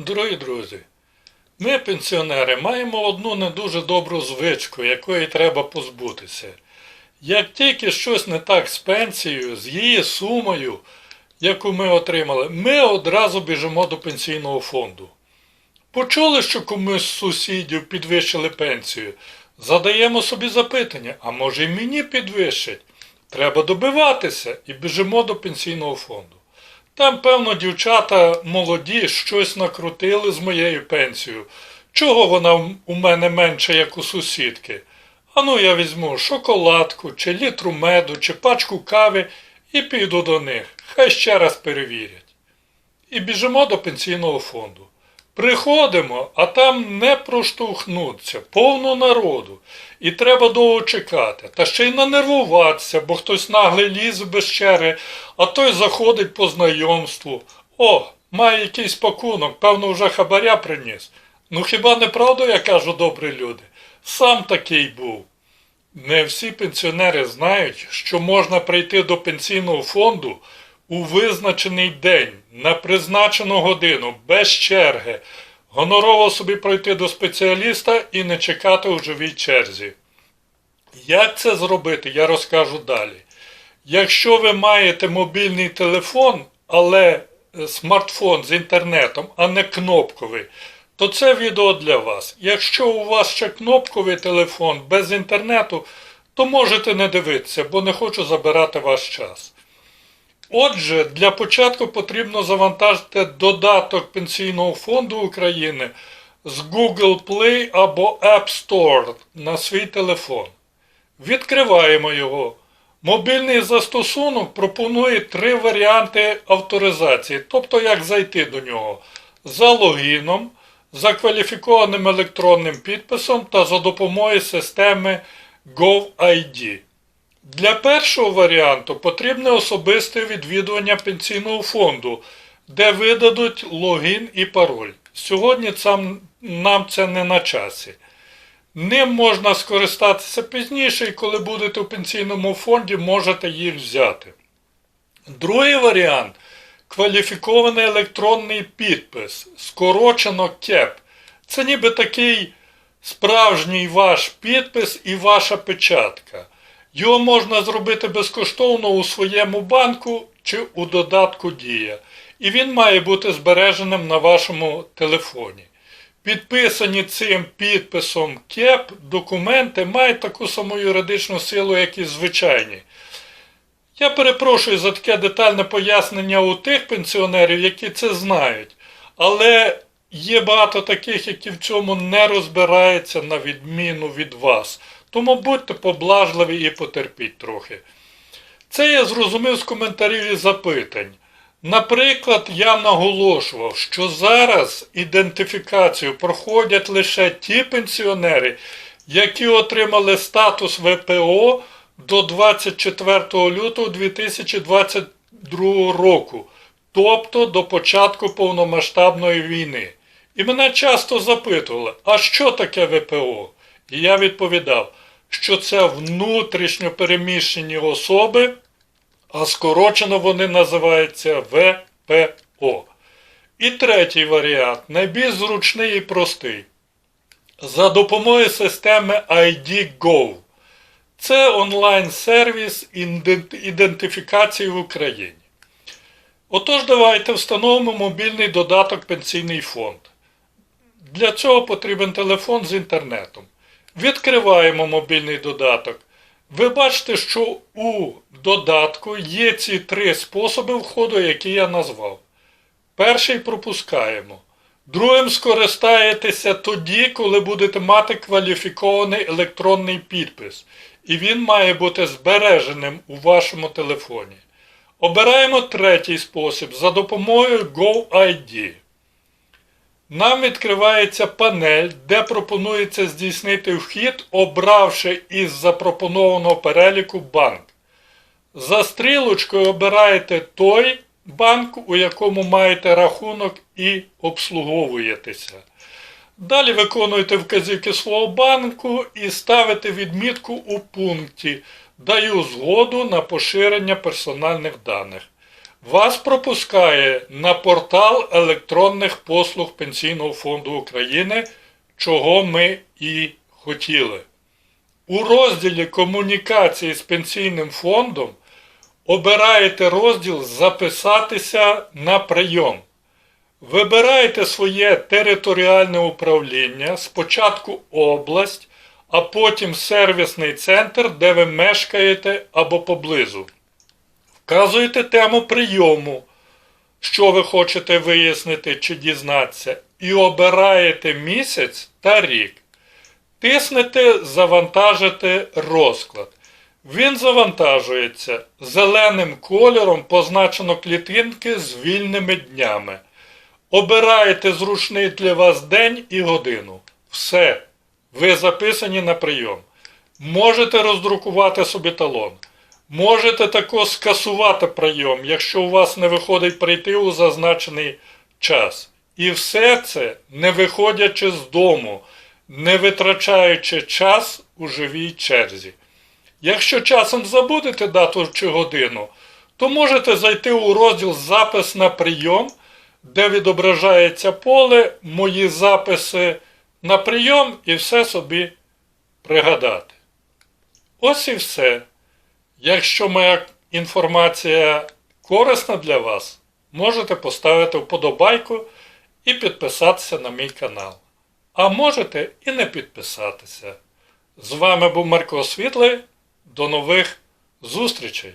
Дорогі друзі, ми, пенсіонери, маємо одну не дуже добру звичку, якої треба позбутися. Як тільки щось не так з пенсією, з її сумою, яку ми отримали, ми одразу біжимо до пенсійного фонду. Почули, що комусь з сусідів підвищили пенсію. Задаємо собі запитання, а може і мені підвищать? Треба добиватися і біжимо до пенсійного фонду. Там, певно, дівчата молоді щось накрутили з моєю пенсією. Чого вона у мене менше, як у сусідки? Ану я візьму шоколадку, чи літру меду, чи пачку кави і піду до них. Хай ще раз перевірять. І біжимо до пенсійного фонду. Приходимо, а там не проштовхнуться, повно народу. І треба довго чекати. Та ще й нанервуватися, бо хтось наглий ліз без черги, а той заходить по знайомству. О, має якийсь пакунок, певно, вже хабаря приніс. Ну хіба не правду, я кажу, добрі люди? Сам такий був. Не всі пенсіонери знають, що можна прийти до пенсійного фонду у визначений день, на призначену годину, без черги, гонорово собі пройти до спеціаліста і не чекати у живій черзі. Як це зробити, я розкажу далі. Якщо ви маєте мобільний телефон, але е, смартфон з інтернетом, а не кнопковий, то це відео для вас. Якщо у вас ще кнопковий телефон без інтернету, то можете не дивитися, бо не хочу забирати ваш час. Отже, для початку потрібно завантажити додаток Пенсійного фонду України з Google Play або App Store на свій телефон. Відкриваємо його. Мобільний застосунок пропонує три варіанти авторизації, тобто як зайти до нього за логіном, за кваліфікованим електронним підписом та за допомогою системи GovID. Для першого варіанту потрібне особисте відвідування пенсійного фонду, де видадуть логін і пароль. Сьогодні нам це не на часі. Ним можна скористатися пізніше, і коли будете в пенсійному фонді, можете їх взяти. Другий варіант кваліфікований електронний підпис, скорочено КЕП. Це ніби такий справжній ваш підпис і ваша печатка. Його можна зробити безкоштовно у своєму банку чи у додатку Дія. І він має бути збереженим на вашому телефоні. Підписані цим підписом КЕП документи мають таку саму юридичну силу, як і звичайні. Я перепрошую за таке детальне пояснення у тих пенсіонерів, які це знають. Але є багато таких, які в цьому не розбираються на відміну від вас. Тому будьте поблажливі і потерпіть трохи. Це я зрозумів з коментарів і запитань. Наприклад, я наголошував, що зараз ідентифікацію проходять лише ті пенсіонери, які отримали статус ВПО до 24 лютого 2022 року, тобто до початку повномасштабної війни. І мене часто запитували, а що таке ВПО? І я відповідав, що це внутрішньо переміщені особи, а скорочено вони називаються ВПО. І третій варіант, найбільш зручний і простий. За допомогою системи ID.gov. Це онлайн-сервіс ідентифікації в Україні. Отож, давайте встановимо мобільний додаток Пенсійний фонд. Для цього потрібен телефон з інтернетом. Відкриваємо мобільний додаток. Ви бачите, що у додатку є ці три способи входу, які я назвав. Перший пропускаємо. Другим скористаєтеся тоді, коли будете мати кваліфікований електронний підпис. І він має бути збереженим у вашому телефоні. Обираємо третій спосіб за допомогою GoID. Нам відкривається панель, де пропонується здійснити вхід, обравши із запропонованого переліку банк. За стрілочкою обираєте той банк, у якому маєте рахунок і обслуговуєтеся. Далі виконуєте вказівки свого банку і ставите відмітку у пункті Даю згоду на поширення персональних даних. Вас пропускає на портал електронних послуг Пенсійного фонду України, чого ми і хотіли. У розділі Комунікації з пенсійним фондом обираєте розділ Записатися на прийом. Вибираєте своє територіальне управління, спочатку область, а потім сервісний центр, де ви мешкаєте або поблизу. Вказуєте тему прийому, що ви хочете вияснити чи дізнатися, і обираєте місяць та рік. Тиснете Завантажити розклад. Він завантажується. Зеленим кольором позначено клітинки з вільними днями. Обираєте зручний для вас день і годину. Все. Ви записані на прийом. Можете роздрукувати собі талон. Можете також скасувати прийом, якщо у вас не виходить прийти у зазначений час. І все це не виходячи з дому, не витрачаючи час у живій черзі. Якщо часом забудете дату чи годину, то можете зайти у розділ Запис на прийом, де відображається поле Мої записи на прийом і все собі пригадати. Ось і все. Якщо моя інформація корисна для вас, можете поставити вподобайку і підписатися на мій канал. А можете і не підписатися. З вами був Марко Світлий. До нових зустрічей!